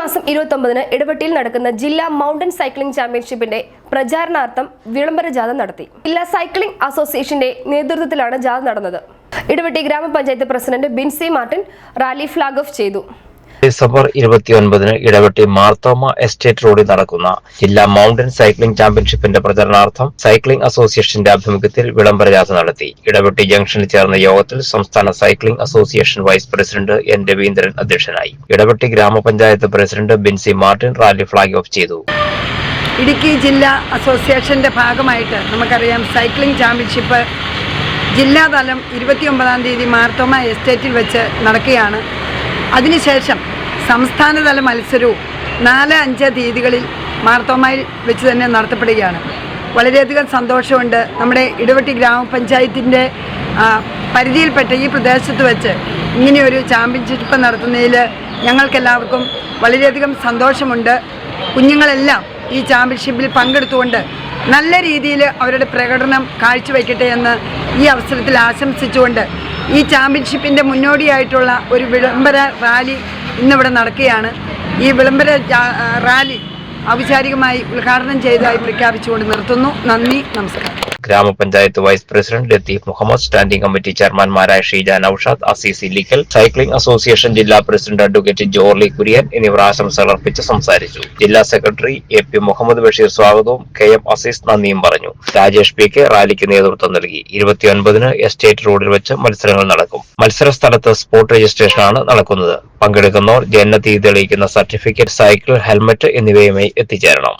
മാസം ഇരുപത്തി ഒമ്പതിന് ഇടവെട്ടിയിൽ നടക്കുന്ന ജില്ലാ മൗണ്ടൻ സൈക്ലിംഗ് ചാമ്പ്യൻഷിപ്പിന്റെ പ്രചാരണാർത്ഥം വിളംബര ജാഥ നടത്തി. ജില്ലാ സൈക്ലിംഗ് അസോസിയേഷന്റെ നേതൃത്വത്തിലാണ് ജാഥ നടന്നത്. ഇടവെട്ടി ഗ്രാമപഞ്ചായത്ത് president Binsy Martin rally flag off ചെയ്തു. ഡിസംബർ ഇരുപത്തിയൊൻപതിന് ഇടവെട്ടി മാർത്തോമ എസ്റ്റേറ്റ് റോഡിൽ നടക്കുന്ന ജില്ലാ മൗണ്ടൻ സൈക്ലിംഗ് ചാമ്പ്യൻഷിപ്പിന്റെ പ്രചരണാർത്ഥം സൈക്ലിംഗ് അസോസിയേഷന്റെ ആഭിമുഖ്യത്തിൽ വിളംബര യാത്ര നടത്തി. ഇടവെട്ടി ജംഗ്ഷനിൽ ചേർന്ന യോഗത്തിൽ സംസ്ഥാന cycling association vice president N Raveendran അധ്യക്ഷനായി. ഇടവെട്ടി ഗ്രാമപഞ്ചായത്ത് president Binsy Martin rally flag off ചെയ്തു. ഇടുക്കി ജില്ലാ അസോസിയേഷന്റെ ഭാഗമായിട്ട് നമുക്കറിയാം സൈക്ലിംഗ് ചാമ്പ്യൻഷിപ്പ് ജില്ലാതലം ഇരുപത്തിയൊമ്പതാം തീയതി മാർത്തോമ എസ്റ്റേറ്റിൽ വെച്ച് നടക്കുകയാണ്. അതിനുശേഷം സംസ്ഥാനതല മത്സരവും നാല് അഞ്ച് തീയതികളിൽ മാർത്തോമായി വെച്ച് തന്നെ നടത്തപ്പെടുകയാണ്. വളരെയധികം സന്തോഷമുണ്ട് നമ്മുടെ ഇടവെട്ടി ഗ്രാമപഞ്ചായത്തിന്റെ പരിധിയിൽപ്പെട്ട ഈ പ്രദേശത്ത് വെച്ച് ഇങ്ങനെയൊരു ചാമ്പ്യൻഷിപ്പ് നടത്തുന്നതിൽ ഞങ്ങൾക്കെല്ലാവർക്കും വളരെയധികം സന്തോഷമുണ്ട്. കുഞ്ഞുങ്ങളെല്ലാം ഈ ചാമ്പ്യൻഷിപ്പിൽ പങ്കെടുത്തുകൊണ്ട് നല്ല രീതിയിൽ അവരുടെ പ്രകടനം കാഴ്ചവെക്കട്ടെ എന്ന് ഈ അവസരത്തിൽ ആശംസിച്ചുകൊണ്ട് ഈ ചാമ്പ്യൻഷിപ്പിന്റെ മുന്നോടിയായിട്ടുള്ള ഒരു വിളംബര റാലി ഇന്നിവിടെ നടക്കുകയാണ്. ഈ വിളംബര റാലി ഔപചാരികമായി ഉദ്ഘാടനം ചെയ്തതായി പ്രഖ്യാപിച്ചുകൊണ്ട് നിർത്തുന്നു. നന്ദി നമസ്കാരം. ഗ്രാമപഞ്ചായത്ത് vice president Latheef Muhammad standing committee ചെയർമാൻമാരായ Sheeja Naushad Azeez Illikkal cycling association ജില്ലാ പ്രസിഡന്റ് അഡ്വക്കേറ്റ് ജോർലി കുര്യൻ എന്നിവർ ആശംസകൾ അർപ്പിച്ച് സംസാരിച്ചു. ജില്ലാ secretary A P Muhammad Basheer സ്വാഗതവും കെ എം അസീസ് നന്ദിയും പറഞ്ഞു. രാജേഷ് പി കെ റാലിക്ക് നേതൃത്വം നൽകി. ഇരുപത്തിയൊൻപതിന് എസ്റ്റേറ്റ് റോഡിൽ വെച്ച് മത്സരങ്ങൾ നടക്കും. മത്സര സ്ഥലത്ത് സ്പോട്ട് രജിസ്ട്രേഷനാണ് നടക്കുന്നത്. പങ്കെടുക്കുന്നവർ ജനനത്തീയതി തെളിയിക്കുന്ന സർട്ടിഫിക്കറ്റ് സൈക്കിൾ ഹെൽമറ്റ് എന്നിവയുമായി എത്തിച്ചേരണം.